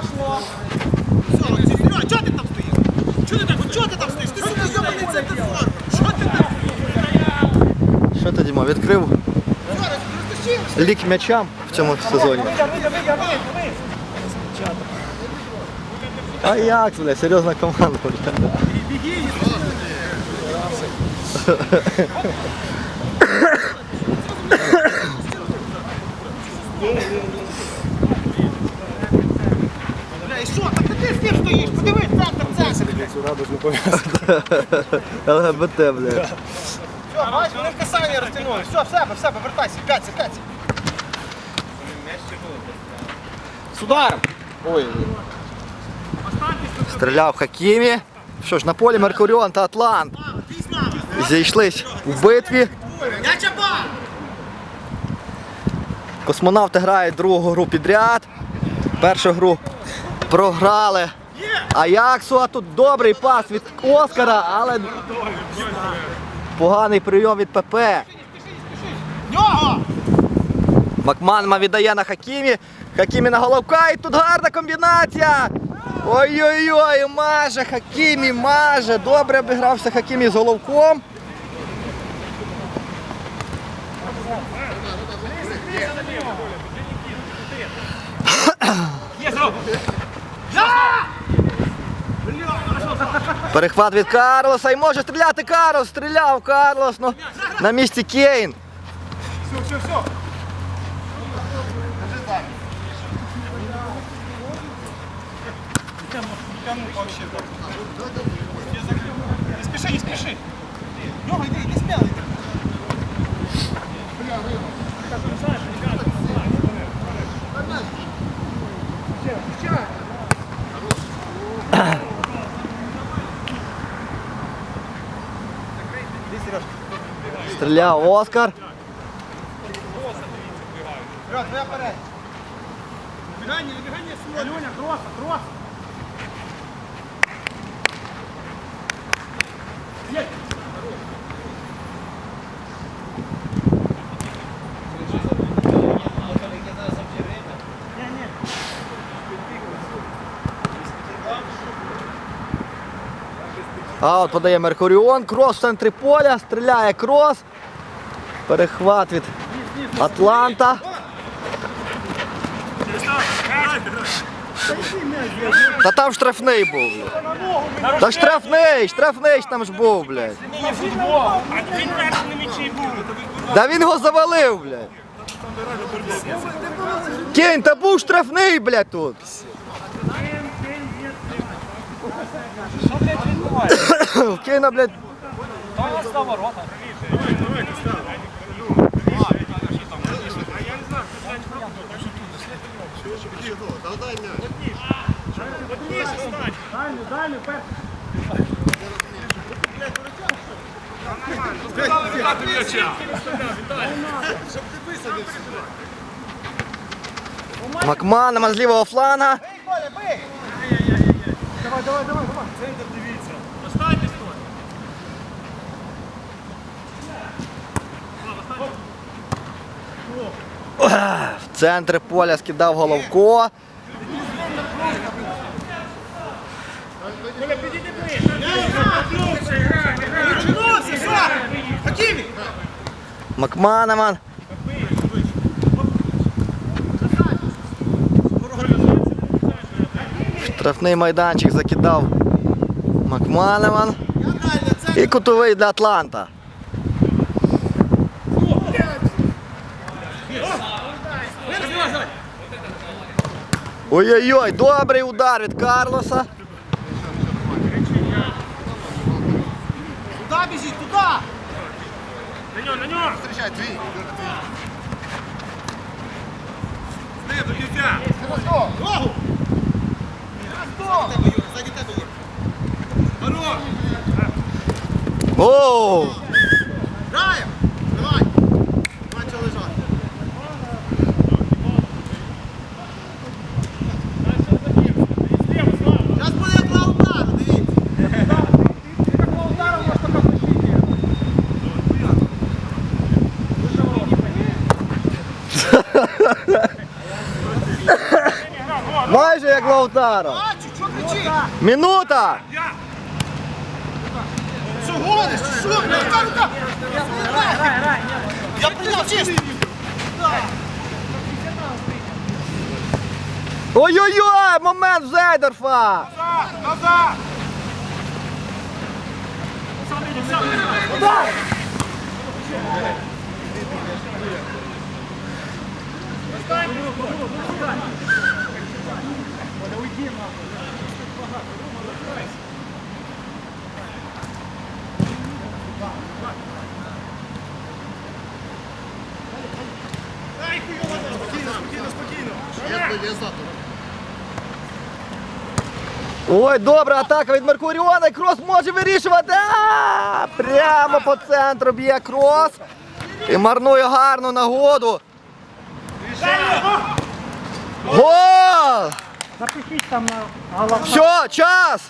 пошло. Все, Серега, чого ти там стоїш? Чого ти там, чого ти там стоїш? Ти сука, йобаний центр форми. Що ти там? Що ти, Діма, відкрив лік м'ячам в цьому сезоні? А як, бля, серйозна команда, бля. Бля, і що? Так ти з ним стоїш? Подивись, центр, центр. ЛГБТ, бля. Все, бач, вони в касання розтягнули. Все, в себе, в себе, вертайся, п'яться. З ударом. Ой. Стріляв Хакімі. Що ж, на полі Меркуріон та Атлант зійшлись у битві. Космонавти грають другу гру підряд. Першу гру програли. Аяксу, а тут добрий пас від Оскара, але поганий прийом від ПП. Макманма віддає на Хакімі. Хакімі на головка і тут гарна комбінація. Ой-ой-ой, маже Хакімі, маже. Добре обігрався Хакімі з головком. Перехват від Карлоса і може стріляти Карлос. Стріляв Карлос. Ну, на місці Кейн. Все, все, все. Не спеши, не спеши. Лёва, иди, иди смело, иди. Стріляв Оскар. Лёва, твоя порядок. Выбегание, выбегание с Леня, кросс, Кросс. Аут подає Меркуріон. Крос в центрі поля. Стріляє крос. Перехват від Атланта. Та там штрафний був. Та штрафний, штрафний там ж був, блядь. Да він його завалив, блядь. Кінь, та був штрафний, блядь, тут. Що, блядь, відбувається? Кина, блядь. То у нас на ворота. Макман на можливого фланга. Бий, Коля, бий! Давай, давай, давай, давай. Центр дивіться. В центр поля скидав головко. Вернувся, все! Хакімі! Макманеман. Штрафний майданчик закидав Макманеман. І кутовий для Атланта. Ой-ой-ой, добрий удар від Карлоса. Туда біжіть, туда! Ногу! Сзади тебе є. Оу! Граємо! Давай! Наче лежати. Зараз буде як Лаутар, дивіться. Такого удару можна Майже як Лаутаро. Минута! Що, чи Що? Рука, рука! Я прийняв чисто! Ой-ой-ой! Момент Зейдорфа! Назад! Ой, добра атака від Меркуріона. І крос може вирішувати. А, Прямо по центру б'є крос. І марнує гарну нагоду. Гол! Запишіть там на. Все, час!